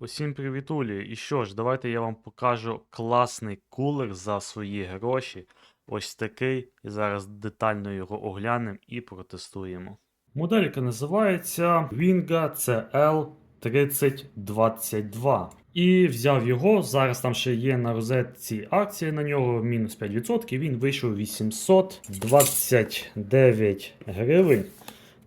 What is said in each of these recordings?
Усім привітулі! І що ж, давайте я вам покажу класний кулер за свої гроші. Ось такий. І зараз детально його оглянемо і протестуємо. Моделька називається Winga CL3022. І взяв його. Зараз там ще є на розетці акції на нього мінус 5%. Він вийшов 829 гривень.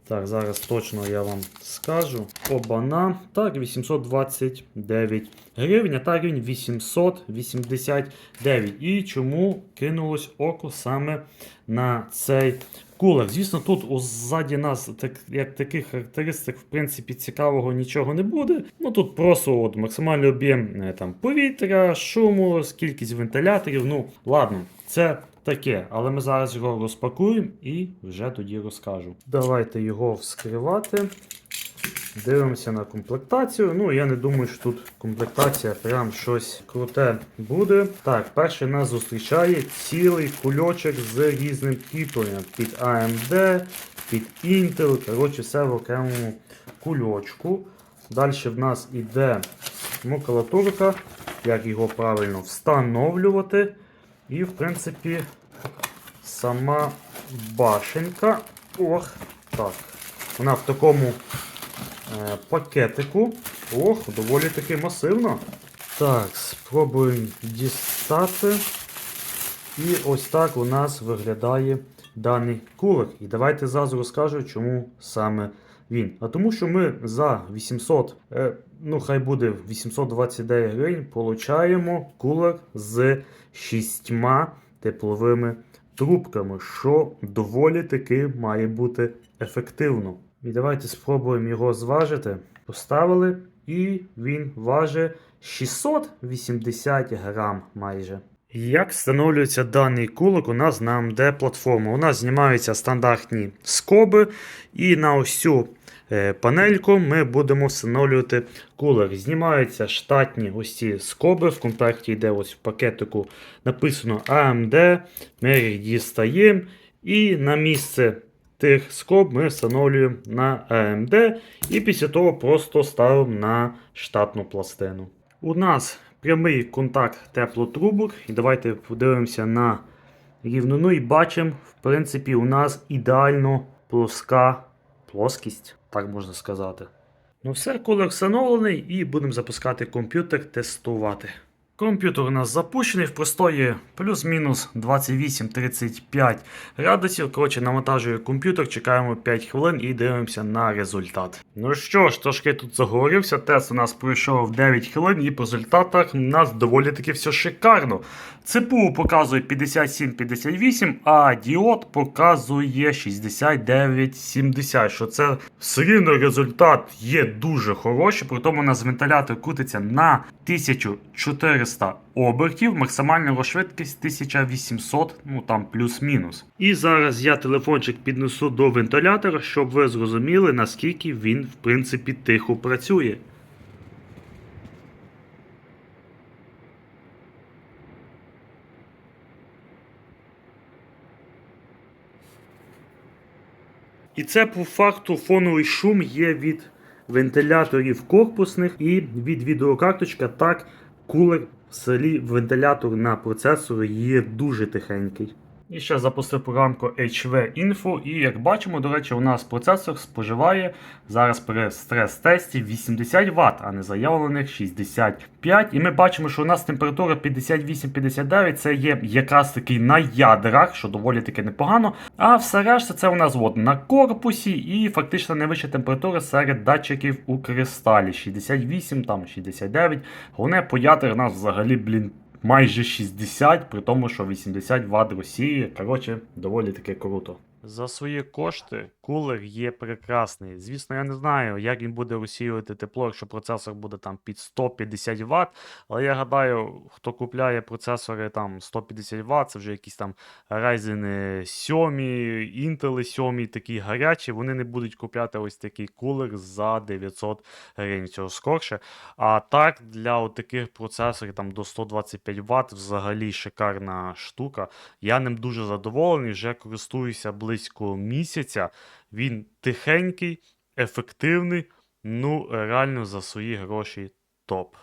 Так, зараз точно я вам скажу. Обана. Так, 829 гривень, а так він 889. І чому кинулось око саме на цей кулер? Звісно, тут ззаді нас так, як таких характеристик, в принципі, цікавого нічого не буде. Ну тут просто от, максимальний об'єм е, там, повітря, шуму, кількість вентиляторів. Ну, ладно, це таке, але ми зараз його розпакуємо і вже тоді розкажу. Давайте його вскривати. Дивимося на комплектацію. Ну, я не думаю, що тут комплектація прям щось круте буде. Так, перший нас зустрічає цілий кульочок з різним кріпленням під AMD, під Intel. Коротше, все в окремому кульочку. Далі в нас іде макулатурка, як його правильно встановлювати. І, в принципі, сама башенка. Ох, так. Вона в такому пакетику. Ох, доволі таки масивно. Так, спробуємо дістати. І ось так у нас виглядає даний кулер. І давайте зразу розкажу, чому саме він. А тому, що ми за 800, е, ну хай буде 829 гривень, получаємо кулер з шістьма тепловими трубками, що доволі таки має бути ефективно. І давайте спробуємо його зважити. Поставили, і він важить 680 грам майже. Як встановлюється даний кулик у нас на AMD платформу? У нас знімаються стандартні скоби, і на ось цю е, панельку ми будемо встановлювати кулер. Знімаються штатні ось ці скоби. В комплекті йде ось в пакетику написано AMD. Ми їх дістаємо. І на місце тих скоб ми встановлюємо на AMD. І після того просто ставимо на штатну пластину. У нас прямий контакт теплотрубок. І давайте подивимося на рівнину і бачимо, в принципі, у нас ідеально плоска плоскість, так можна сказати. Ну все, кулер встановлений і будемо запускати комп'ютер, тестувати. Комп'ютер у нас запущений в простої плюс-мінус 28-35 градусів. Коротше, навантажує комп'ютер, чекаємо 5 хвилин і дивимося на результат. Ну що ж, трошки тут заговорився. Тест у нас пройшов 9 хвилин, і по результатах у нас доволі таки все шикарно. ЦПУ показує 57-58, а діод показує 69-70. Що це все рівно результат є дуже хороший. При тому у нас вентилятор крутиться на 1400 обертів, максимальна швидкість 1800, ну там плюс-мінус. І зараз я телефончик піднесу до вентилятора, щоб ви зрозуміли, наскільки він в принципі тихо працює. І це по факту фоновий шум є від вентиляторів корпусних і від відеокарточка. Так, кулер в селі вентилятор на процесорі є дуже тихенький. І ще запустив програмку HV Info, і як бачимо, до речі, у нас процесор споживає зараз при стрес-тесті 80 Вт, а не заявлених 65. І ми бачимо, що у нас температура 58-59, це є якраз таки на ядрах, що доволі таки непогано. А все решта це у нас от на корпусі і фактично найвища температура серед датчиків у кристалі. 68, там 69. Головне по ядрах у нас взагалі, блін, майже 60, при тому, що 80 Вт Росії. Коротше, доволі таки круто. За свої кошти кулер є прекрасний. Звісно, я не знаю, як він буде розсіювати тепло, якщо процесор буде там під 150 Вт. Але я гадаю, хто купляє процесори там 150 Вт, це вже якісь там Ryzen 7, Intel 7, такі гарячі, вони не будуть купляти ось такий кулер за 900 гривень цього скорше. А так, для таких процесорів там до 125 Вт взагалі шикарна штука. Я ним дуже задоволений, вже користуюся близько місяця. Він тихенький, ефективний, ну реально за свої гроші топ.